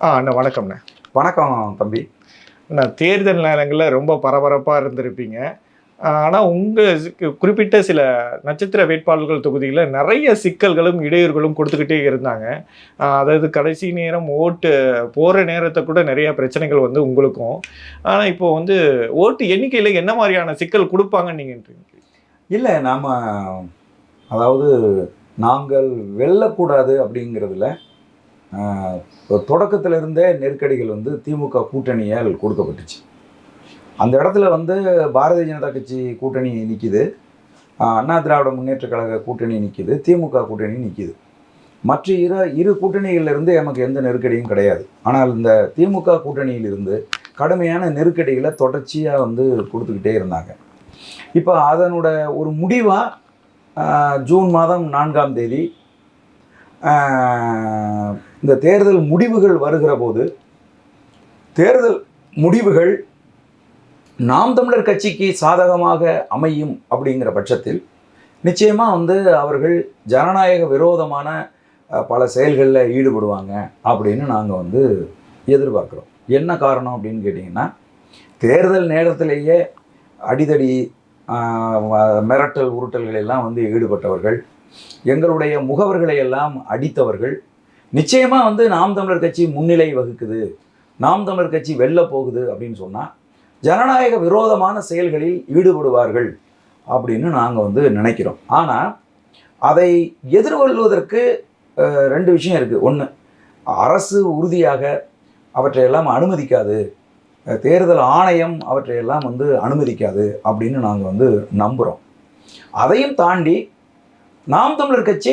ஆ அண்ணா வணக்கம்ண்ணே. வணக்கம் தம்பி. அண்ணா தேர்தல் நேரங்களில் ரொம்ப பரபரப்பாக இருந்திருப்பீங்க. ஆனால் உங்கள் குறிப்பிட்ட சில நட்சத்திர வேட்பாளர்கள் தொகுதியில் நிறைய சிக்கல்களும் இடையூறுகளும் கொடுத்துக்கிட்டே இருந்தாங்க. அதாவது கடைசி நேரம் ஓட்டு போகிற நேரத்தை கூட நிறைய பிரச்சனைகள் வந்து உங்களுக்கும். ஆனால் இப்போ வந்து ஓட்டு எண்ணிக்கையில் என்ன மாதிரியான சிக்கல் கொடுப்பாங்கன்னு நீங்கள் இல்லை நாம் அதாவது நாங்கள் வெல்லக்கூடாது அப்படிங்கிறதுல தொடக்கத்திலிருந்தே இருந்தே நெருக்கடிகள் வந்து திமுக கூட்டணியால் கொடுக்கப்பட்டுச்சு. அந்த இடத்துல வந்து பாரதிய ஜனதா கட்சி கூட்டணி நிற்கிது அண்ணா திராவிட முன்னேற்ற கழக கூட்டணி நிற்கிது திமுக கூட்டணி நிற்கிது மற்ற இரு இரு கூட்டணிகளிலிருந்து எமக்கு நமக்கு எந்த நெருக்கடியும் கிடையாது. ஆனால் இந்த திமுக கூட்டணியிலிருந்து கடுமையான நெருக்கடிகளை தொடர்ச்சியாக வந்து கொடுத்துக்கிட்டே இருந்தாங்க. இப்போ அதனோட ஒரு முடிவாக ஜூன் மாதம் நான்காம் தேதி இந்த தேர்தல் முடிவுகள் வருகிற போது தேர்தல் முடிவுகள் நாம் தமிழர் கட்சிக்கு சாதகமாக அமையும் அப்படிங்கிற பட்சத்தில் நிச்சயமாக வந்து அவர்கள் ஜனநாயக விரோதமான பல செயல்களில் ஈடுபடுவாங்க அப்படின்னு நாங்கள் வந்து எதிர்பார்க்குறோம். என்ன காரணம் அப்படின்னு கேட்டிங்கன்னா தேர்தல் நேரத்திலேயே அடிதடி மிரட்டல் உருட்டல்கள் எல்லாம் வந்து ஈடுபட்டவர்கள் எங்களுடைய முகவர்களை எல்லாம் அடித்தவர்கள். நிச்சயமாக வந்து நாம் தமிழர் கட்சி முன்னிலை வகுக்குது. நாம் தமிழர் கட்சி வெல்ல போகுது அப்படின்னு சொன்னால் ஜனநாயக விரோதமான செயல்களில் ஈடுபடுவார்கள் அப்படின்னு நாங்கள் வந்து நினைக்கிறோம். ஆனால் அதை எதிர்கொள்வதற்கு ரெண்டு விஷயம் இருக்குது ஒன்று அரசு உறுதியாக அவற்றையெல்லாம் அனுமதிக்காது. தேர்தல் ஆணையம் அவற்றையெல்லாம் வந்து அனுமதிக்காது அப்படின்னு நாங்கள் வந்து நம்புகிறோம் அதையும் தாண்டி நாம் தமிழர் கட்சி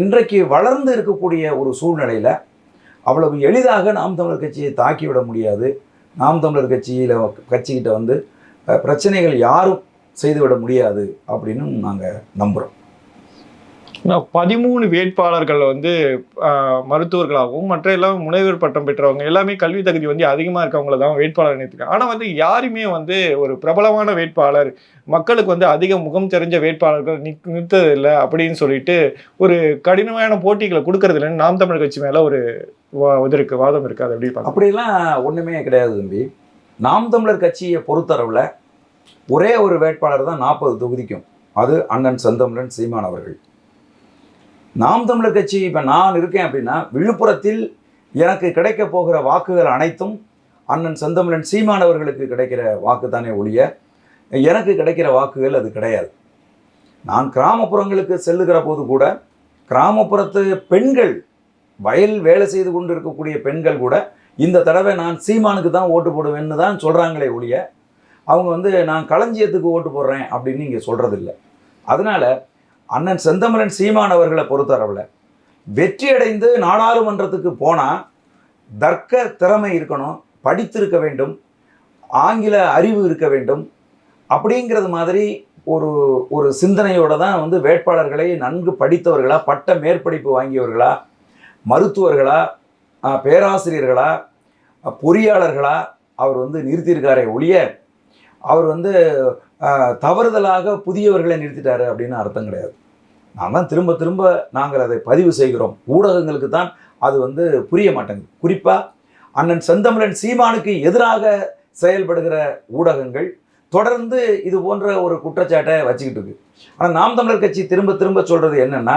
இன்றைக்கு வளர்ந்து இருக்கக்கூடிய ஒரு சூழ்நிலையில் அவ்வளவு எளிதாக நாம் தமிழர் கட்சியை தாக்கிவிட முடியாது. நாம் தமிழர் கட்சியில் கட்சிக்கிட்ட வந்து பிரச்சனைகள் யாரும் செய்துவிட முடியாது அப்படின்னு நாங்கள் நம்புகிறோம் பதிமூணு வேட்பாளர்கள் வந்து மருத்துவர்களாகவும் மற்ற எல்லாம் முனைவர் பட்டம் பெற்றவங்க எல்லாமே கல்வி தகுதி வந்து அதிகமாக இருக்கவங்கள தான் வேட்பாளர் நிறுத்திருக்காங்க ஆனால் வந்து யாருமே வந்து ஒரு பிரபலமான வேட்பாளர் மக்களுக்கு வந்து அதிக முகம் தெரிஞ்ச வேட்பாளர்கள் நிக் நிறுத்ததில்லை அப்படின்னு சொல்லிட்டு ஒரு கடினமான போட்டிகளை கொடுக்கறதில்லன்னு நாம் தமிழர் கட்சி மேலே ஒரு வா- இது இருக்கு வாதம் இருக்கு. அது எப்படி அப்படிலாம் ஒன்றுமே கிடையாது தம்பி. நாம் தமிழர் கட்சியை பொறுத்தளவில் ஒரே ஒரு வேட்பாளர் தான் நாற்பது தொகுதிக்கும். அது அண்ணன் செந்தமிழன் சீமான் அவர்கள். நாம் தமிழர் கட்சி இப்போ நான் இருக்கேன் அப்படின்னா விழுப்புரத்தில் எனக்கு கிடைக்க போகிற வாக்குகள் அனைத்தும் அண்ணன் செந்தமிழன் சீமானவர்களுக்கு கிடைக்கிற வாக்கு தானே ஒழிய எனக்கு கிடைக்கிற வாக்குகள் அது கிடையாது. நான் கிராமப்புறங்களுக்கு செல்லுகிற போது கூட கிராமப்புறத்து பெண்கள் வயல் வேலை செய்து கொண்டு இருக்கக்கூடிய பெண்கள் கூட இந்த தடவை நான் சீமானுக்கு தான் ஓட்டு போடுவேன்னு தான் சொல்கிறாங்களே ஒழிய அவங்க வந்து நான் களஞ்சியத்துக்கு ஓட்டு போடுறேன் அப்படின்னு இங்கே சொல்கிறதில்ல அதனால் அண்ணன் செந்தமலன் சீமான் அவர்களை பொறுத்தளவில் வெற்றி அடைந்து நாடாளுமன்றத்துக்கு போனால் தர்க்க திறமை இருக்கணும் படித்திருக்க வேண்டும் ஆங்கில அறிவு இருக்க வேண்டும் அப்படிங்கிறது மாதிரி ஒரு ஒரு சிந்தனையோடு தான் வந்து வேட்பாளர்களை நன்கு படித்தவர்களா பட்ட மேற்படிப்பு வாங்கியவர்களா மருத்துவர்களா பேராசிரியர்களா பொறியாளர்களா அவர் வந்து நிறுத்தியிருக்காரே ஒழிய அவர் வந்து தவறுதலாக புதியவர்களை நிறுத்திட்டாரு அப்படின்னு அர்த்தம் கிடையாது. நான் தான் திரும்ப திரும்ப நாங்கள் அதை பதிவு செய்கிறோம். ஊடகங்களுக்கு தான் அது வந்து புரிய மாட்டேங்குது. குறிப்பாக அண்ணன் செந்தமிழன் சீமானுக்கு எதிராக செயல்படுகிற ஊடகங்கள் தொடர்ந்து இது போன்ற ஒரு குற்றச்சாட்டை வச்சுக்கிட்டு இருக்கு. ஆனால் நாம் தமிழர் கட்சி திரும்ப திரும்ப சொல்கிறது என்னென்னா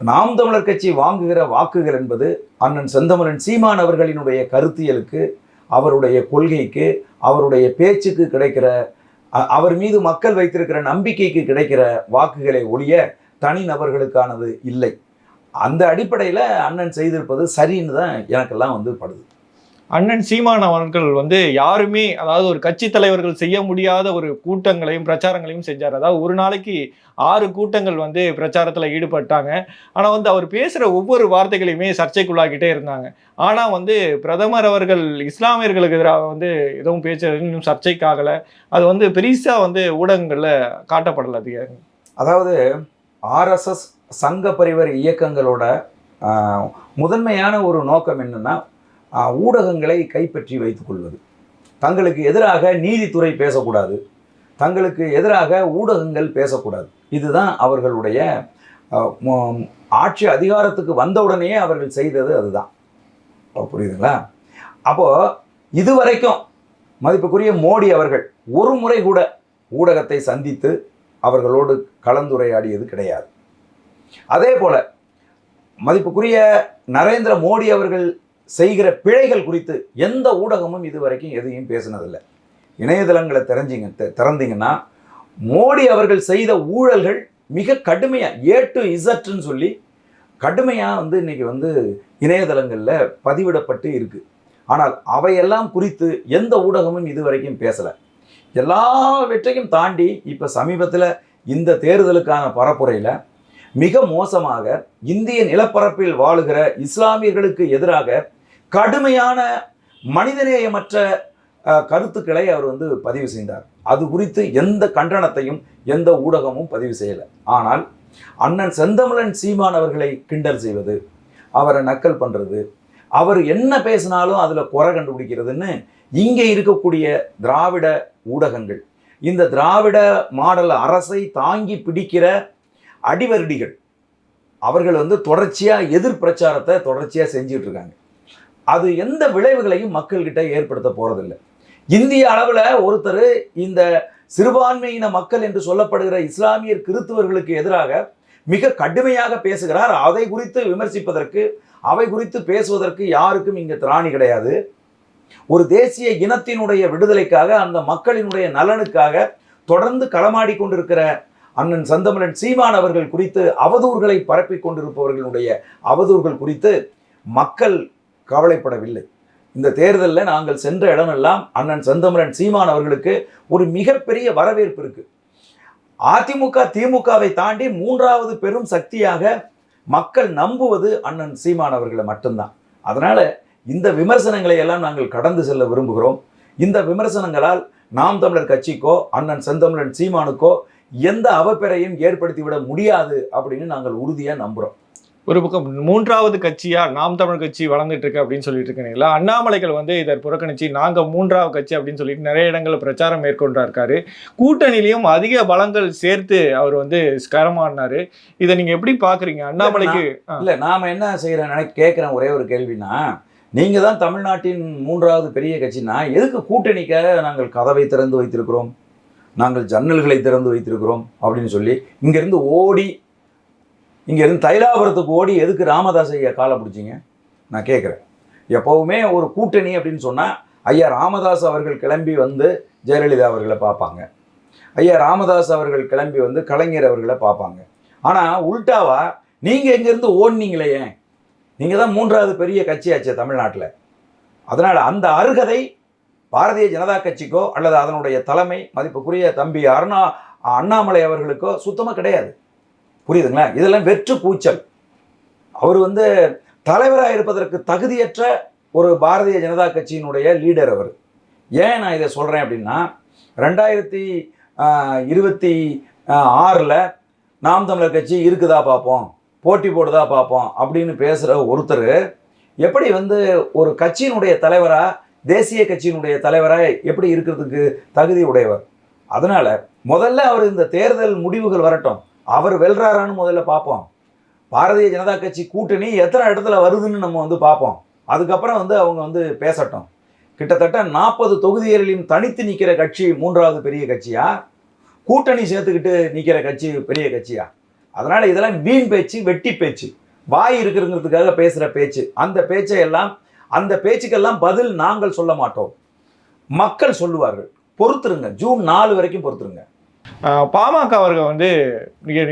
நாம் தமிழர் கட்சி வாங்குகிற வாக்குகள் என்பது அண்ணன் செந்தமிழன் சீமான் அவர்களினுடைய கருத்தியலுக்கு அவருடைய கொள்கைக்கு அவருடைய பேச்சுக்கு கிடைக்கிற அவர் மீது மக்கள் வைத்திருக்கிற நம்பிக்கைக்கு கிடைக்கிற வாக்குகளை ஒழிய தனி நபர்களுக்கானது இல்லை. அந்த அடிப்படையில் அண்ணன் செய்திருப்பது சரின்னு தான் எனக்கெல்லாம் வந்து படுது. அண்ணன் சீமான் அவர்கள் வந்து யாருமே அதாவது ஒரு கட்சி தலைவர்கள் செய்ய முடியாத ஒரு கூட்டங்களையும் பிரச்சாரங்களையும் செஞ்சார். அதாவது ஒரு நாளைக்கு ஆறு கூட்டங்கள் வந்து பிரச்சாரத்தில் ஈடுபட்டாங்க. ஆனால் வந்து அவர் பேசுகிற ஒவ்வொரு வார்த்தைகளையுமே சர்ச்சைக்குள்ளாக்கிட்டே இருந்தாங்க. ஆனால் வந்து பிரதமர் அவர்கள் இஸ்லாமியர்களுக்கு எதிராக வந்து எதுவும் பேசுறது இன்னும் சர்ச்சைக்காகலை. அது வந்து பெரிசா வந்து ஊடகங்களில் காட்டப்படலை அது. அதாவது ஆர்எஸ்எஸ் சங்க பரிவர் இயக்கங்களோட முதன்மையான ஒரு நோக்கம் என்னன்னா ஊடகங்களை கைப்பற்றி வைத்துக்கொள்வது தங்களுக்கு எதிராக நீதித்துறை பேசக்கூடாது. தங்களுக்கு எதிராக ஊடகங்கள் பேசக்கூடாது. இதுதான் அவர்களுடைய ஆட்சி அதிகாரத்துக்கு வந்தவுடனேயே அவர்கள் செய்தது அதுதான். புரியுதுங்களா? அப்போது இதுவரைக்கும் மதிப்புக்குரிய மோடி அவர்கள் ஒரு முறை கூட ஊடகத்தை சந்தித்து அவர்களோடு கலந்துரையாடியது கிடையாது. அதே போல் மதிப்புக்குரிய நரேந்திர மோடி அவர்கள் செய்கிற பிழைகள் குறித்து எந்த ஊடகமும் இதுவரைக்கும் எதையும் பேசினதில்லை. இணையதளங்களை தெரிஞ்சிங்க தெ- திறந்தீங்கன்னா மோடி அவர்கள் செய்த ஊழல்கள் மிக கடுமையாக ஏ டு இசட்னு சொல்லி கடுமையாக வந்து இன்னைக்கு வந்து இணையதளங்களில் பதிவிடப்பட்டு இருக்கு. ஆனால் அவையெல்லாம் குறித்து எந்த ஊடகமும் இதுவரைக்கும் பேசலை. எல்லாவற்றையும் தாண்டி இப்போ சமீபத்தில் இந்த தேர்தலுக்கான பரப்புரையில் மிக மோசமாக இந்திய நிலப்பரப்பில் வாழுகிற இஸ்லாமியர்களுக்கு எதிராக கடுமையான மனிதநேயமற்ற கருத்துக்களை அவர் வந்து பதிவு செய்தார். அது குறித்து எந்த கண்டனத்தையும் எந்த ஊடகமும் பதிவு செய்யலை. ஆனால் அண்ணன் செந்தமிழன் சீமான் அவர்களை கிண்டல் செய்வது அவரை நக்கல் பண்ணுறது அவர் என்ன பேசினாலும் அதில் குறை கண்டுபிடிக்கிறதுன்னு இங்கே இருக்கக்கூடிய திராவிட ஊடகங்கள் இந்த திராவிட மாடல் அரசை தாங்கி பிடிக்கிற அடிவருடிகள் அவர்கள் வந்து தொடர்ச்சியாக எதிர் பிரச்சாரத்தை தொடர்ச்சியாக செஞ்சிகிட்ருக்காங்க அது எந்த விளைவுகளையும் மக்கள்கிட்ட ஏற்படுத்த போறதில்லை. இந்திய அளவில் ஒருத்தர் இந்த சிறுபான்மையின மக்கள் என்று சொல்லப்படுகிற இஸ்லாமியர் கிறித்துவர்களுக்கு எதிராக மிக கடுமையாக பேசுகிறார். அதை குறித்து விமர்சிப்பதற்கு அவை குறித்து பேசுவதற்கு யாருக்கும் இங்கே திராணி கிடையாது. ஒரு தேசிய இனத்தினுடைய விடுதலைக்காக அந்த மக்களினுடைய நலனுக்காக தொடர்ந்து களமாடி கொண்டிருக்கிற அண்ணன் சந்தமலன் சீமான் அவர்கள் குறித்து அவதூறுகளை பரப்பிக் கொண்டிருப்பவர்களுடைய அவதூறுகள் குறித்து மக்கள் கவலைப்படவில்லை. இந்த தேர்தலில் நாங்கள் சென்ற இடமெல்லாம் அண்ணன் செந்தமிழன் சீமான் அவர்களுக்கு ஒரு மிகப்பெரிய வரவேற்பு இருக்கு. அதிமுக திமுகவை தாண்டி மூன்றாவது பெரும் சக்தியாக மக்கள் நம்புவது அண்ணன் சீமான் அவர்களை மட்டும்தான். அதனால இந்த விமர்சனங்களை எல்லாம் நாங்கள் கடந்து செல்ல விரும்புகிறோம். இந்த விமர்சனங்களால் நாம் தமிழர் கட்சிக்கோ அண்ணன் செந்தமிழன் சீமானுக்கோ எந்த அவப்பெறையும் ஏற்படுத்திவிட முடியாது அப்படின்னு நாங்கள் உறுதியாக நம்புகிறோம் ஒரு பக்கம் மூன்றாவது கட்சியா நாம் தமிழ் கட்சி வளர்ந்துட்டு இருக்கு அப்படின்னு சொல்லிட்டு இருக்கீங்களா அண்ணாமலைகள் வந்து இதை புறக்கணிச்சு நாங்க மூன்றாவது கட்சி அப்படின்னு சொல்லிட்டு நிறைய இடங்கள்ல பிரச்சாரம் மேற்கொண்டா இருக்காரு. கூட்டணியிலையும் அதிக பலங்கள் சேர்த்து அவர் வந்து ஸ்கரமாடினாரு இதை நீங்க எப்படி பாக்குறீங்க? அண்ணாமலைக்கு. இல்ல நாம என்ன செய்யறோம் நினை கேட்கிறேன் ஒரே ஒரு கேள்வினா நீங்க தான் தமிழ்நாட்டின் மூன்றாவது பெரிய கட்சினா எதுக்கு கூட்டணிக்காக நாங்கள் கதவை திறந்து வைத்திருக்கிறோம்? நாங்கள் ஜன்னல்களை திறந்து வைத்திருக்கிறோம் அப்படின்னு சொல்லி இங்கிருந்து ஓடி இங்கேருந்து தைலாபுரத்துக்கு ஓடி எதுக்கு ராமதாஸ் ஐயா காலை பிடிச்சிங்க? நான் கேட்குறேன். எப்போவுமே ஒரு கூட்டணி அப்படின்னு சொன்னால் ஐயா ராமதாஸ் அவர்கள் கிளம்பி வந்து ஜெயலலிதா அவர்களை பார்ப்பாங்க. ஐயா ராமதாஸ் அவர்கள் கிளம்பி வந்து கலைஞர் அவர்களை பார்ப்பாங்க. ஆனால் உல்டாவா நீங்கள் எங்கேருந்து ஓடினீங்களே ஏன்? நீங்கள் தான் மூன்றாவது பெரிய கட்சியாச்சே தமிழ்நாட்டில். அதனால் அந்த அருகதை பாரதிய ஜனதா கட்சிக்கோ அல்லது அதனுடைய தலைமை மதிப்புக்குரிய தம்பி அருணா அண்ணாமலை அவர்களுக்கோ சுத்தமாக கிடையாது. புரியுதுங்களா? இதெல்லாம் வெற்று கூச்சல். அவர் வந்து தலைவராக இருப்பதற்கு தகுதியற்ற ஒரு பாரதிய ஜனதா கட்சியினுடைய லீடர் அவர். ஏன் நான் இதை சொல்கிறேன் அப்படின்னா ரெண்டாயிரத்தி இருபத்தி ஆறில் நாம் தமிழர் கட்சி இருக்குதா பார்ப்போம் போட்டி போடுதா பார்ப்போம் அப்படின்னு பேசுகிற ஒருத்தர் எப்படி வந்து ஒரு கட்சியினுடைய தலைவராக தேசிய கட்சியினுடைய தலைவராக எப்படி இருக்கிறதுக்கு தகுதி உடையவர்? அதனால் முதல்ல அவர் இந்த தேர்தல் முடிவுகள் வரட்டும். அவர் வெல்றாரான்னு முதல்ல பார்ப்போம். பாரதிய ஜனதா கட்சி கூட்டணி எத்தனை இடத்துல வருதுன்னு நம்ம வந்து பார்ப்போம். அதுக்கப்புறம் வந்து அவங்க வந்து பேசட்டும். கிட்டத்தட்ட நாற்பது தொகுதிகளிலும் தனித்து நிற்கிற கட்சி மூன்றாவது பெரிய கட்சியா? கூட்டணி சேர்த்துக்கிட்டு நிற்கிற கட்சி பெரிய கட்சியா? அதனால் இதெல்லாம் வீண் பேச்சு வெட்டி பேச்சு. வாய் இருக்கிறங்கிறதுக்காக பேசுகிற பேச்சு. அந்த பேச்சை எல்லாம் அந்த பேச்சுக்கெல்லாம் பதில் நாங்கள் சொல்ல மாட்டோம். மக்கள் சொல்லுவார்கள். பொறுத்துருங்க. ஜூன் நாலு வரைக்கும் பொறுத்துருங்க. பாமக அவர்கள் வந்து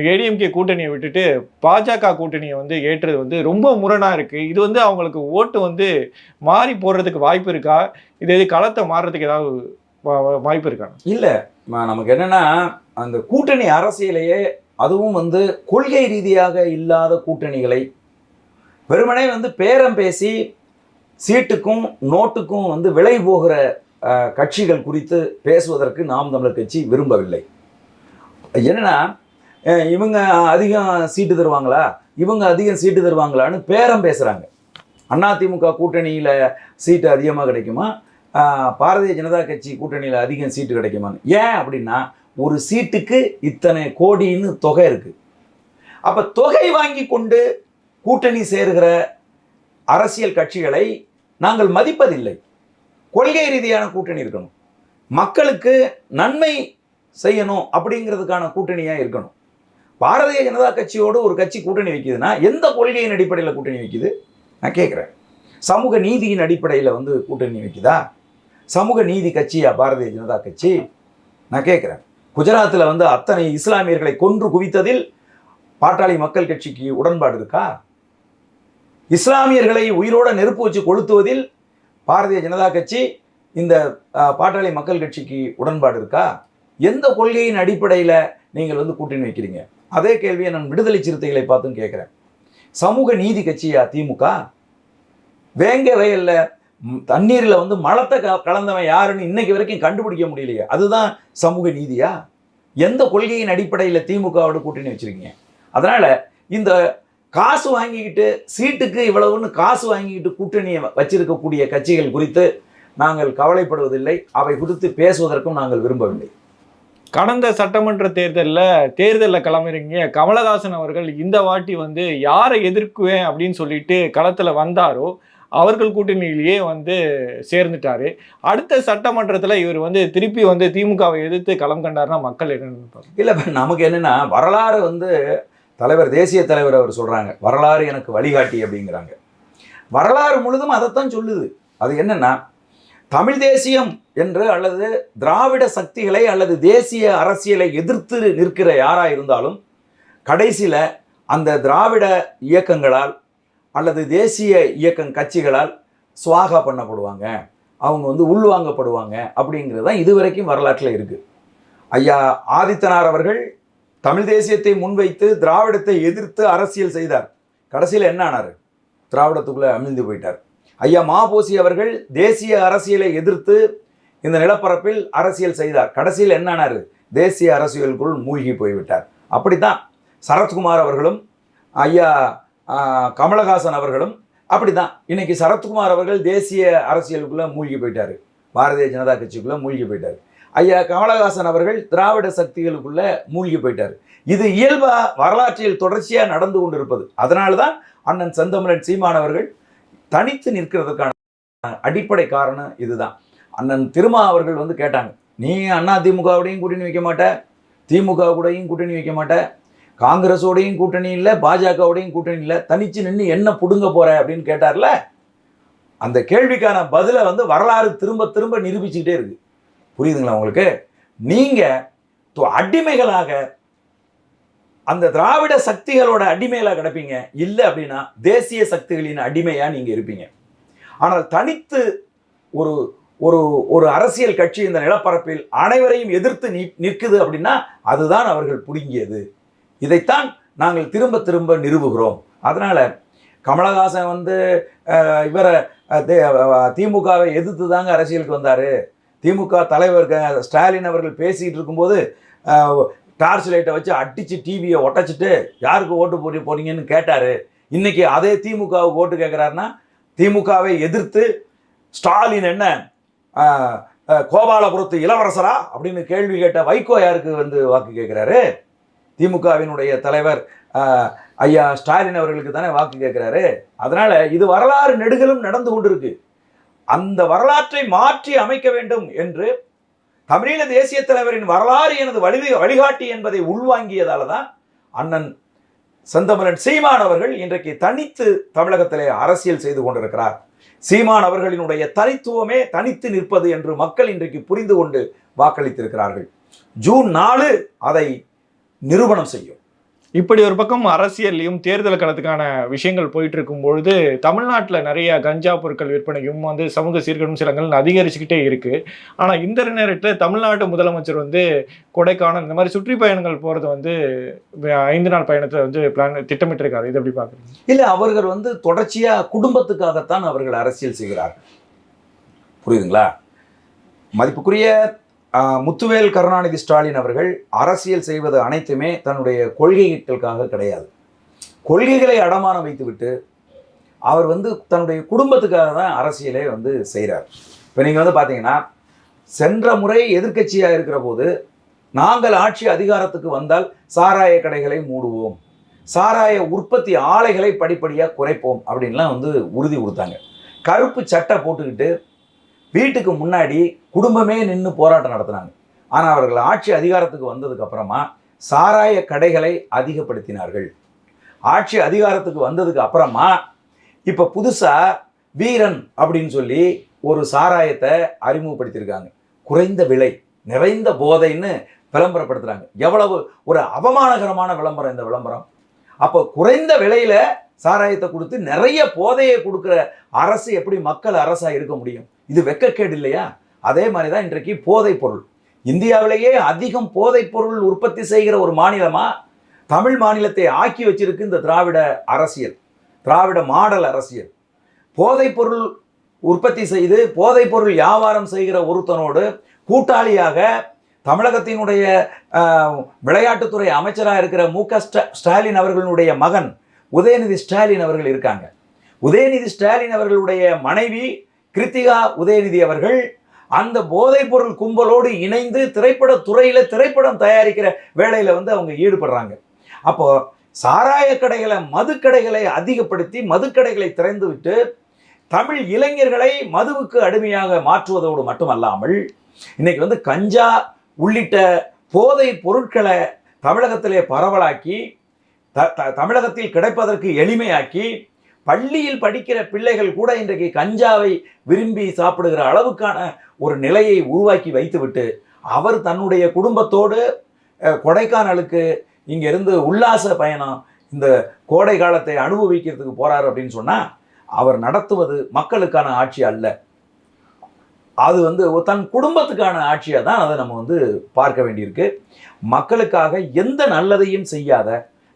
ஏடிஎம்கே கூட்டணியை விட்டுட்டு பாஜக கூட்டணியை வந்து ஏற்றது வந்து ரொம்ப முரணாக இருக்குது இது வந்து அவங்களுக்கு ஓட்டு வந்து மாறி போடுறதுக்கு வாய்ப்பு இருக்கா? இது எது களத்தை மாறுறதுக்கு ஏதாவது வா- வாய்ப்பு இருக்கா? இல்லை. நமக்கு என்னென்னா அந்த கூட்டணி அரசியலையே அதுவும் வந்து கொள்கை ரீதியாக இல்லாத கூட்டணிகளை வெறுமனே வந்து பேரம் பேசி சீட்டுக்கும் நோட்டுக்கும் வந்து விலை போகிற கட்சிகள் குறித்து பேசுவதற்கு நாம் தமிழர் கட்சி விரும்பவில்லை. என்னென்னா இவங்க அதிகம் சீட்டு தருவாங்களா? இவங்க அதிகம் சீட்டு தருவாங்களான்னு பேரம் பேசுகிறாங்க அதிமுக கூட்டணியில் சீட்டு அதிகமாக கிடைக்குமா? பாரதிய ஜனதா கட்சி கூட்டணியில் அதிகம் சீட்டு கிடைக்குமான்னு. ஏன் அப்படின்னா ஒரு சீட்டுக்கு இத்தனை கோடின்னு தொகை இருக்குது அப்போ தொகை வாங்கி கொண்டு கூட்டணி சேர்கிற அரசியல் கட்சிகளை நாங்கள் மதிப்பதில்லை. கொள்கை ரீதியான கூட்டணி இருக்கணும். மக்களுக்கு நன்மை செய்யணும் அப்படிங்கிறதுக்கான கூட்டணியாக இருக்கணும். பாரதிய ஜனதா கட்சியோடு ஒரு கட்சி கூட்டணி வைக்குதுன்னா எந்த கொள்கையின் அடிப்படையில் கூட்டணி வைக்குது? நான் கேட்குறேன் சமூக நீதியின் அடிப்படையில் வந்து கூட்டணி வைக்குதா? சமூக நீதி கட்சியா பாரதிய ஜனதா கட்சி? நான் கேட்குறேன் குஜராத்தில் வந்து அத்தனை இஸ்லாமியர்களை கொன்று குவித்ததில் பாட்டாளி மக்கள் கட்சிக்கு உடன்பாடு இருக்கா? இஸ்லாமியர்களை உயிரோட நெருப்பு வச்சு கொளுத்துவதில் பாரதிய ஜனதா கட்சி இந்த பாட்டாளி மக்கள் கட்சிக்கு உடன்பாடு இருக்கா? எந்த கொள்கையின் அடிப்படையில் நீங்கள் வந்து கூட்டணி வைக்கிறீங்க? அதே கேள்வியை நான் விடுதலை சிறுத்தைகளை பார்த்தும் கேட்குறேன். சமூக நீதி கட்சியா திமுக? வேங்க வயலில் தண்ணீரில் வந்து மலத்தை க- கலந்தவன் யாருன்னு இன்னைக்கு வரைக்கும் கண்டுபிடிக்க முடியலையே. அதுதான் சமூக நீதியா? எந்த கொள்கையின் அடிப்படையில் திமுகவோட கூட்டணி வச்சுருக்கீங்க? அதனால் இந்த காசு வாங்கிக்கிட்டு சீட்டுக்கு இவ்வளவுன்னு காசு வாங்கிக்கிட்டு கூட்டணியை வச்சிருக்கக்கூடிய கட்சிகள் குறித்து நாங்கள் கவலைப்படுவதில்லை. அவை குறித்து பேசுவதற்கும் நாங்கள் விரும்பவில்லை. கடந்த சட்டமன்ற தேர்தலில் தேர்தலில் களமிறங்கிய கமலஹாசன் அவர்கள் இந்த வாட்டி வந்து யாரை எதிர்க்குவேன் அப்படின்னு சொல்லிட்டு களத்தில் வந்தாரோ அவர்கள் கூட்டணியிலேயே வந்து சேர்ந்துட்டார். அடுத்த சட்டமன்றத்தில் இவர் வந்து திருப்பி வந்து திமுகவை எதிர்த்து களம் கண்டாருன்னா மக்கள் என்ன நினைப்பாங்க? இல்லை நமக்கு என்னன்னா வரலாறு வந்து தலைவர் தேசிய தலைவர் அவர் சொல்கிறாங்க வரலாறு எனக்கு வழிகாட்டி அப்படிங்கிறாங்க. வரலாறு முழுதும் அதைத்தான் சொல்லுது. அது என்னென்னா தமிழ் தேசியம் என்று அல்லது திராவிட சக்திகளை அல்லது தேசிய அரசியலை எதிர்த்து நிற்கிற யாராக இருந்தாலும் கடைசியில் அந்த திராவிட இயக்கங்களால் அல்லது தேசிய இயக்கம் கட்சிகளால் சுவாகா பண்ணப்படுவாங்க. அவங்க வந்து உள்வாங்கப்படுவாங்க அப்படிங்கிறது தான் இதுவரைக்கும் வரலாற்றில் இருக்குது ஐயா ஆதித்தனார் அவர்கள் தமிழ் தேசியத்தை முன்வைத்து திராவிடத்தை எதிர்த்து அரசியல் செய்தார். கடைசியில் என்ன ஆனார்? திராவிடத்துக்குள்ளே அமிழ்ந்து போயிட்டார். ஐயா மாபோசி அவர்கள் தேசிய அரசியலை எதிர்த்து இந்த நிலப்பரப்பில் அரசியல் செய்தார். கடைசியில் என்னானார் தேசிய அரசியலுக்குள் மூழ்கி போய்விட்டார். அப்படித்தான் சரத்குமார் அவர்களும் ஐயா கமலஹாசன் அவர்களும் அப்படிதான் இன்னைக்கு சரத்குமார் அவர்கள் தேசிய அரசியலுக்குள்ளே மூழ்கி போயிட்டாரு. பாரதிய ஜனதா கட்சிக்குள்ளே மூழ்கி போயிட்டார். ஐயா கமலஹாசன் அவர்கள் திராவிட சக்திகளுக்குள்ளே மூழ்கி போயிட்டார். இது இயல்பாக வரலாற்றில் தொடர்ச்சியாக நடந்து கொண்டிருப்பது. அதனால தான் அண்ணன் செந்தமிழன் சீமான் அவர்கள் தனித்து நிற்கிறதுக்கான அடிப்படை காரணம் இதுதான். அண்ணன் திருமா அவர்கள் வந்து கேட்டாங்க நீ அண்ணா திமுகவோடையும் கூட்டணி வைக்க மாட்ட திமுக கூடயும் கூட்டணி வைக்க மாட்ட காங்கிரஸோடையும் கூட்டணி இல்லை பாஜகவோடையும் கூட்டணி இல்லை தனிச்சு நின்று என்ன புடுங்க போற? அப்படின்னு கேட்டார்ல. அந்த கேள்விக்கான பதிலை வந்து வரலாறு திரும்ப திரும்ப நிரூபிச்சுக்கிட்டே இருக்கு. புரியுதுங்களா உங்களுக்கு? நீங்க து- அடிமைகளாக அந்த திராவிட சக்திகளோட அடிமைகளாக கிடப்பீங்க. இல்லை அப்படின்னா தேசிய சக்திகளின் அடிமையா நீங்க இருப்பீங்க. ஆனால் தனித்து ஒரு ஒரு ஒரு அரசியல் கட்சி இந்த நிலப்பரப்பில் அனைவரையும் எதிர்த்து நி- நிற்குது அப்படின்னா அதுதான் அவர்கள் புடுங்கியது. இதைத்தான் நாங்கள் திரும்ப திரும்ப நிறுவுகிறோம். அதனால கமலஹாசன் வந்து இவரை தே- திமுகவை எதிர்த்து தாங்க அரசியலுக்கு வந்தார். திமுக தலைவர் ஸ்டாலின் அவர்கள் பேசிகிட்டு இருக்கும்போது டார்ச் லைட்டை வச்சு அடித்து டிவியை ஒட்டச்சிட்டு யாருக்கு ஓட்டு போடி போறீங்கன்னு கேட்டார். இன்றைக்கி அதே திமுகவுக்கு ஓட்டு கேட்குறாருன்னா திமுகவை எதிர்த்து ஸ்டாலின் என்ன கோபாலபுரத்து இளவரசரா அப்படின்னு கேள்வி கேட்ட வைகோ யாருக்கு வந்து வாக்கு கேட்குறாரு திமுகவினுடைய தலைவர் ஐயா ஸ்டாலின் அவர்களுக்கு தானே வாக்கு கேட்குறாரு அதனால் இது வரலாறு நெடுகளும் நடந்து கொண்டிருக்கு. அந்த வரலாற்றை மாற்றி அமைக்க வேண்டும் என்று தமிழீழ தேசிய தலைவரின் வரலாறு எனது வழி வழிகாட்டி என்பதை உள்வாங்கியதால தான் அண்ணன் செந்தமரன் சீமான் அவர்கள் இன்றைக்கு தனித்து தமிழகத்திலே அரசியல் செய்து கொண்டிருக்கிறார். சீமான் அவர்களினுடைய தனித்துவமே தனித்து நிற்பது என்று மக்கள் இன்றைக்கு புரிந்து கொண்டு வாக்களித்திருக்கிறார்கள். ஜூன் நாலு அதை நிரூபணம் செய்யும். இப்படி ஒரு பக்கம் அரசியல்லையும் தேர்தல் களத்துக்கான விஷயங்கள் போயிட்டு இருக்கும் பொழுது தமிழ்நாட்டில் நிறைய கஞ்சா பொருட்கள் விற்பனையும் வந்து சமூக சீர்கேடும் சிலங்கள் அதிகரிச்சுக்கிட்டே இருக்கு. ஆனால் இந்த நேரத்தில் தமிழ்நாட்டு முதலமைச்சர் வந்து கொடைக்கானல் இந்த மாதிரி சுற்றுப்பயணங்கள் போகிறது வந்து ஐந்து நாள் பயணத்தை வந்து பிளான் திட்டமிட்டிருக்காரு. இது எப்படி பார்க்குறீங்க? இல்லை அவர்கள் வந்து தொடர்ச்சியா குடும்பத்துக்காகத்தான் அவர்கள் அரசியல் செய்கிறார்கள். புரியுதுங்களா? மதிப்புக்குரிய முத்துவேல் கருணாநிதி ஸ்டாலின் அவர்கள் அரசியல் செய்வது அனைத்துமே தன்னுடைய கொள்கைகளுக்காக கிடையாது. கொள்கைகளை அடமானம் வைத்துவிட்டு அவர் வந்து தன்னுடைய குடும்பத்துக்காக தான் அரசியலே வந்து செய்கிறார் இப்போ நீங்கள் வந்து பார்த்தீங்கன்னா சென்ற முறை எதிர்க்கட்சியாக இருக்கிற போது நாங்கள் ஆட்சி அதிகாரத்துக்கு வந்தால் சாராய கடைகளை மூடுவோம். சாராய உற்பத்தி ஆலைகளை படிப்படியாக குறைப்போம் அப்படின்லாம் வந்து உறுதி கொடுத்தாங்க. கருப்பு சட்டை போட்டுக்கிட்டு வீட்டுக்கு முன்னாடி குடும்பமே நின்று போராட்டம் நடத்தினாங்க. ஆனால் அவர்கள் ஆட்சி அதிகாரத்துக்கு வந்ததுக்கு அப்புறமா சாராய கடைகளை அதிகப்படுத்தினார்கள். ஆட்சி அதிகாரத்துக்கு வந்ததுக்கு அப்புறமா இப்போ புதுசாக வீரன் அப்படின்னு சொல்லி ஒரு சாராயத்தை அறிமுகப்படுத்தியிருக்காங்க. குறைந்த விலை நிறைந்த போதைன்னு விளம்பரப்படுத்துகிறாங்க எவ்வளவு ஒரு அவமானகரமான விளம்பரம் இந்த விளம்பரம். அப்போ குறைந்த விலையில் சாராயத்தை கொடுத்து நிறைய போதையை கொடுக்குற அரசு எப்படி மக்கள் அரசாக இருக்க முடியும்? இது வெக்கக்கேடு இல்லையா? அதே மாதிரி தான் இன்றைக்கு போதைப் பொருள். இந்தியாவிலேயே அதிகம் போதைப் பொருள் உற்பத்தி செய்கிற ஒரு மாநிலமாக தமிழ் மாநிலத்தை ஆக்கி வச்சிருக்கு இந்த திராவிட அரசியல். திராவிட மாடல் அரசியல். போதைப் பொருள் உற்பத்தி செய்து போதைப் பொருள் வியாபாரம் செய்கிற ஒருத்தனோடு கூட்டாளியாக தமிழகத்தினுடைய விளையாட்டுத்துறை அமைச்சராக இருக்கிற மு க ஸ்ட- ஸ்டாலின் அவர்களுடைய மகன் உதயநிதி ஸ்டாலின் அவர்கள் இருக்காங்க. உதயநிதி ஸ்டாலின் அவர்களுடைய மனைவி கிருத்திகா உதயநிதி அவர்கள் அந்த போதைப்பொருள் கும்பலோடு இணைந்து திரைப்பட துறையில் திரைப்படம் தயாரிக்கிற வேலையில் வந்து அவங்க ஈடுபடுறாங்க. அப்போ சாராய கடைகளை மதுக்கடைகளை அதிகப்படுத்தி மதுக்கடைகளை திறந்து விட்டு தமிழ் இளைஞர்களை மதுவுக்கு அடிமையாக மாற்றுவதோடு மட்டுமல்லாமல் இன்னைக்கு வந்து கஞ்சா உள்ளிட்ட போதை பொருட்களை தமிழகத்திலே பரவலாக்கி த- த- தமிழகத்தில் கிடைப்பதற்கு எளிமையாக்கி பள்ளியில் படிக்கிற பிள்ளைகள் கூட இன்றைக்கு கஞ்சாவை விரும்பி சாப்பிடுகிற அளவுக்கான ஒரு நிலையை உருவாக்கி வைத்துவிட்டு அவர் தன்னுடைய குடும்பத்தோடு கொடைக்கானலுக்கு இங்கேருந்து உல்லாச பயணம் இந்த கோடை காலத்தை அனுபவிக்கிறதுக்கு போகிறார் அப்படின்னு சொன்னால் அவர் நடத்துவது மக்களுக்கான ஆட்சி அல்ல. அது வந்து தன் குடும்பத்துக்கான ஆட்சியாக தான் அதை நம்ம வந்து பார்க்க வேண்டியிருக்கு. மக்களுக்காக எந்த நல்லதையும் செய்யாத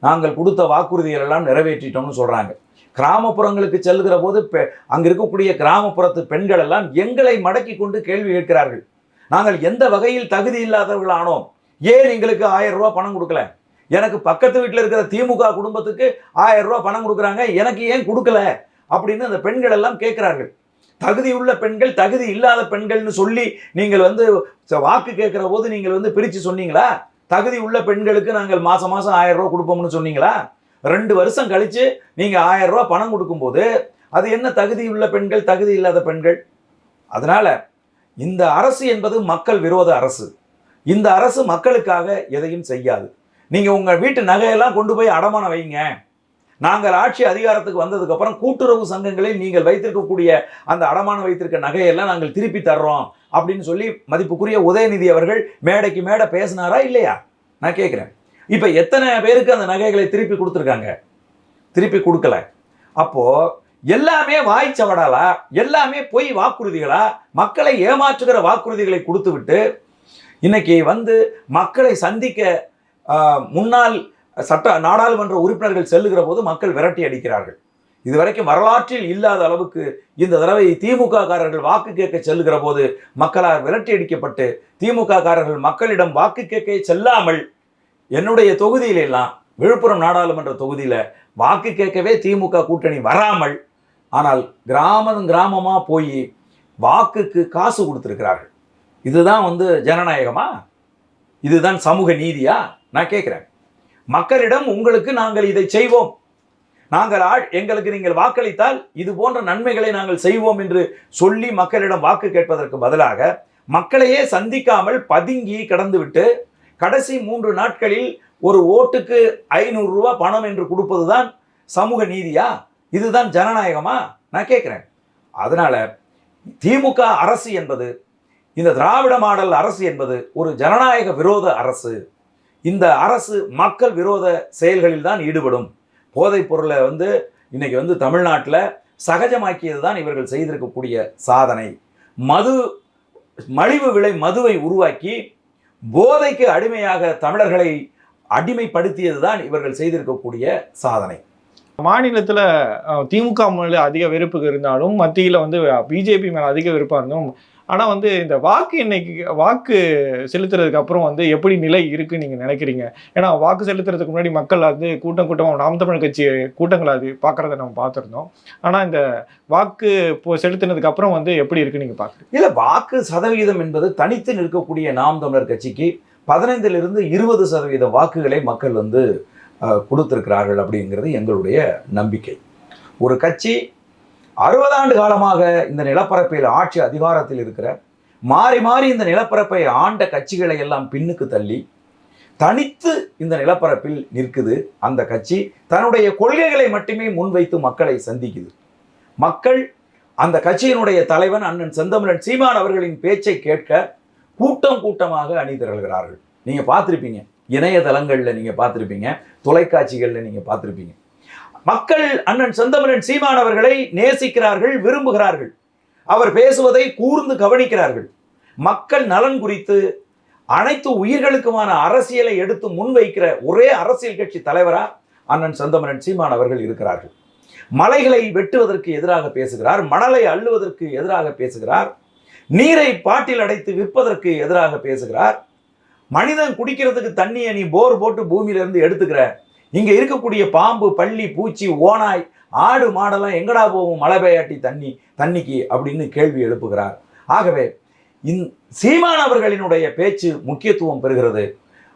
நாங்கள் கொடுத்த வாக்குறுதிகளெல்லாம் நிறைவேற்றிட்டோம்னு சொல்கிறாங்க கிராமப்புறங்களுக்கு செல்கிற போது பெ- அங்கே இருக்கக்கூடிய கிராமப்புறத்து பெண்கள் எல்லாம் எங்களை மடக்கி கொண்டு கேள்வி கேட்கிறார்கள். நாங்கள் எந்த வகையில் தகுதி இல்லாதவர்கள் ஆனோம்? ஏன் எங்களுக்கு ஆயிரம் ரூபா பணம் கொடுக்கல? எனக்கு பக்கத்து வீட்டில் இருக்கிற திமுக குடும்பத்துக்கு ஆயிரம் ரூபா பணம் கொடுக்குறாங்க எனக்கு ஏன் கொடுக்கல? அப்படின்னு அந்த பெண்கள் எல்லாம் கேட்கிறார்கள். தகுதி உள்ள பெண்கள் தகுதி இல்லாத பெண்கள்னு சொல்லி நீங்கள் வந்து வாக்கு கேட்குற போது நீங்கள் வந்து பிரித்து சொன்னீங்களா? தகுதி உள்ள பெண்களுக்கு நாங்கள் மாதம் மாதம் ஆயிரம் ரூபா கொடுப்போம்னு சொன்னீங்களா? ரெண்டு வருஷம் கழித்து நீங்கள் ஆயிரம் ரூபா பணம் கொடுக்கும்போது அது என்ன தகுதி உள்ள பெண்கள் தகுதி இல்லாத பெண்கள்? அதனால் இந்த அரசு என்பது மக்கள் விரோத அரசு. இந்த அரசு மக்களுக்காக எதையும் செய்யாது. நீங்கள் உங்கள் வீட்டு நகையெல்லாம் கொண்டு போய் அடமானம் வைங்க. நாங்கள் ஆட்சி அதிகாரத்துக்கு வந்ததுக்கப்புறம் கூட்டுறவு சங்கங்களில் நீங்கள் வைத்திருக்கக்கூடிய அந்த அடமானம் வைத்திருக்க நகையெல்லாம் நாங்கள் திருப்பி தர்றோம் அப்படின்னு சொல்லி மதிப்புக்குரிய உதயநிதி அவர்கள் மேடைக்கு மேடை பேசினாரா இல்லையா? நான் கேட்குறேன். இப்போ எத்தனை பேருக்கு அந்த நகைகளை திருப்பி கொடுத்துருக்காங்க? திருப்பி கொடுக்கல. அப்போது எல்லாமே வாய்ச்சவடாலா எல்லாமே பொய் வாக்குறுதிகளா? மக்களை ஏமாற்றுகிற வாக்குறுதிகளை கொடுத்து விட்டு இன்னைக்கு வந்து மக்களை சந்திக்க முன்னாள் சட்ட நாடாளுமன்ற உறுப்பினர்கள் செல்லுகிற போது மக்கள் விரட்டி அடிக்கிறார்கள். இதுவரைக்கும் வரலாற்றில் இல்லாத அளவுக்கு இந்த தடவை திமுக காரர்கள் வாக்கு கேட்க செல்லுகிற போது மக்களால் விரட்டி அடிக்கப்பட்டு திமுக காரர்கள் மக்களிடம் வாக்கு கேட்க செல்லாமல் என்னுடைய தொகுதியில எல்லாம் விழுப்புரம் நாடாளுமன்ற தொகுதியில் வாக்கு கேட்கவே திமுக கூட்டணி வராமல் ஆனால் கிராமம் கிராமமாக போய் வாக்குக்கு காசு கொடுத்துருக்கிறார்கள். இதுதான் வந்து ஜனநாயகமா? இதுதான் சமூக நீதியா? நான் கேட்குறேன். மக்களிடம் உங்களுக்கு நாங்கள் இதை செய்வோம். நாங்கள் ஆள் எங்களுக்கு நீங்கள் வாக்களித்தால் இது போன்ற நன்மைகளை நாங்கள் செய்வோம் என்று சொல்லி மக்களிடம் வாக்கு கேட்பதற்கு பதிலாக மக்களையே சந்திக்காமல் பதுங்கி கடந்துவிட்டு கடைசி மூன்று நாட்களில் ஒரு ஓட்டுக்கு ஐநூறுரூவா பணம் என்று கொடுப்பது தான் சமூக நீதியா? இதுதான் ஜனநாயகமா? நான் கேட்குறேன் அதனால் திமுக அரசு என்பது இந்த திராவிட மாடல் அரசு என்பது ஒரு ஜனநாயக விரோத அரசு. இந்த அரசு மக்கள் விரோத செயல்களில் தான் ஈடுபடும். போதைப் பொருளை வந்து இன்னைக்கு வந்து தமிழ்நாட்டில் சகஜமாக்கியது தான் இவர்கள் செய்திருக்கக்கூடிய சாதனை. மது மலிவு விலை மதுவை உருவாக்கி போதைக்கு அடிமையாக தமிழர்களை அடிமைப்படுத்தியது தான் இவர்கள் செய்திருக்கக்கூடிய சாதனை. மாநிலத்தில் திமுக மேலே அதிக வெறுப்பு இருந்தாலும் மத்தியில் வந்து பிஜேபி மேல அதிக வெறுப்பாக இருந்தும் ஆனால் வந்து இந்த வாக்கு இன்னைக்கு வாக்கு செலுத்துறதுக்கு அப்புறம் வந்து எப்படி நிலை இருக்குன்னு நீங்கள் நினைக்கிறீங்க? ஏன்னா வாக்கு செலுத்துறதுக்கு முன்னாடி மக்கள் வந்து கூட்டம் கூட்டமாக நாம் தமிழ் கட்சி கூட்டங்களாக அது பார்க்குறத நம்ம பார்த்துருந்தோம். ஆனால் இந்த வாக்கு இப்போ செலுத்தினதுக்கு அப்புறம் வந்து எப்படி இருக்குன்னு நீங்கள் பார்க்குறீங்க? இல்லை வாக்கு சதவிகிதம் என்பது தனித்து நிற்கக்கூடிய நாம் தமிழர் கட்சிக்கு பதினைந்திலிருந்து இருபது சதவீத வாக்குகளை மக்கள் வந்து கொடுத்துருக்கிறார்கள் அப்படிங்கிறது எங்களுடைய நம்பிக்கை. ஒரு கட்சி அறுபது ஆண்டு காலமாக இந்த நிலப்பரப்பில் ஆட்சி அதிகாரத்தில் இருக்கிற மாறி மாறி இந்த நிலப்பரப்பை ஆண்ட கட்சிகளை எல்லாம் பின்னுக்கு தள்ளி தனித்து இந்த நிலப்பரப்பில் நிற்குது அந்த கட்சி. தன்னுடைய கொள்கைகளை மட்டுமே முன்வைத்து மக்களை சந்திக்குது. மக்கள் அந்த கட்சியினுடைய தலைவன் அண்ணன் செந்தமிழன் சீமான் அவர்களின் பேச்சை கேட்க கூட்டம் கூட்டமாக அணி திரள்கிறார்கள் நீங்கள் பார்த்துருப்பீங்க. இணையதளங்களில் நீங்கள் பார்த்துருப்பீங்க. தொலைக்காட்சிகளில் நீங்கள் பார்த்துருப்பீங்க. மக்கள் அண்ணன் செந்தமிழன் சீமான் அவர்களை நேசிக்கிறார்கள் விரும்புகிறார்கள். அவர் பேசுவதை கூர்ந்து கவனிக்கிறார்கள். மக்கள் நலன் குறித்து அனைத்து உயிர்களுக்குமான அரசியலை எடுத்து முன்வைக்கிற ஒரே அரசியல் கட்சி தலைவரா அண்ணன் செந்தமிழன் சீமான் அவர்கள் இருக்கிறார்கள். மலைகளை வெட்டுவதற்கு எதிராக பேசுகிறார் மணலை அள்ளுவதற்கு எதிராக பேசுகிறார் நீரை பாட்டில் அடைத்து விற்பதற்கு எதிராக பேசுகிறார். மனிதன் குடிக்கிறதுக்கு தண்ணியை நீ போர் போட்டு பூமியில இருந்து எடுத்துக்கிற இங்க இருக்கக்கூடிய பாம்பு பள்ளி பூச்சி ஓனாய் ஆடு மாடெல்லாம் எங்கடா போகும்? மழை பெய்யாட்டி தண்ணி தண்ணிக்கு அப்படின்னு கேள்வி எழுப்புகிறார். ஆகவே இந் சீமான் அவர்களினுடைய பேச்சு முக்கியத்துவம் பெறுகிறது.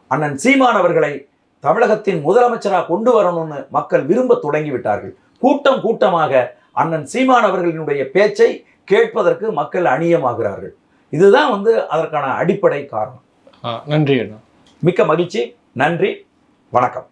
அண்ணன் சீமான் அவர்களை தமிழகத்தின் முதலமைச்சராக கொண்டு வரணும்னு மக்கள் விரும்ப தொடங்கி விட்டார்கள் கூட்டம் கூட்டமாக அண்ணன் சீமான் அவர்களினுடைய பேச்சை கேட்பதற்கு மக்கள் அணியமாகிறார்கள். இதுதான் வந்து அதற்கான அடிப்படை காரணம். நன்றி மிக்க மகிழ்ச்சி. நன்றி. வணக்கம்.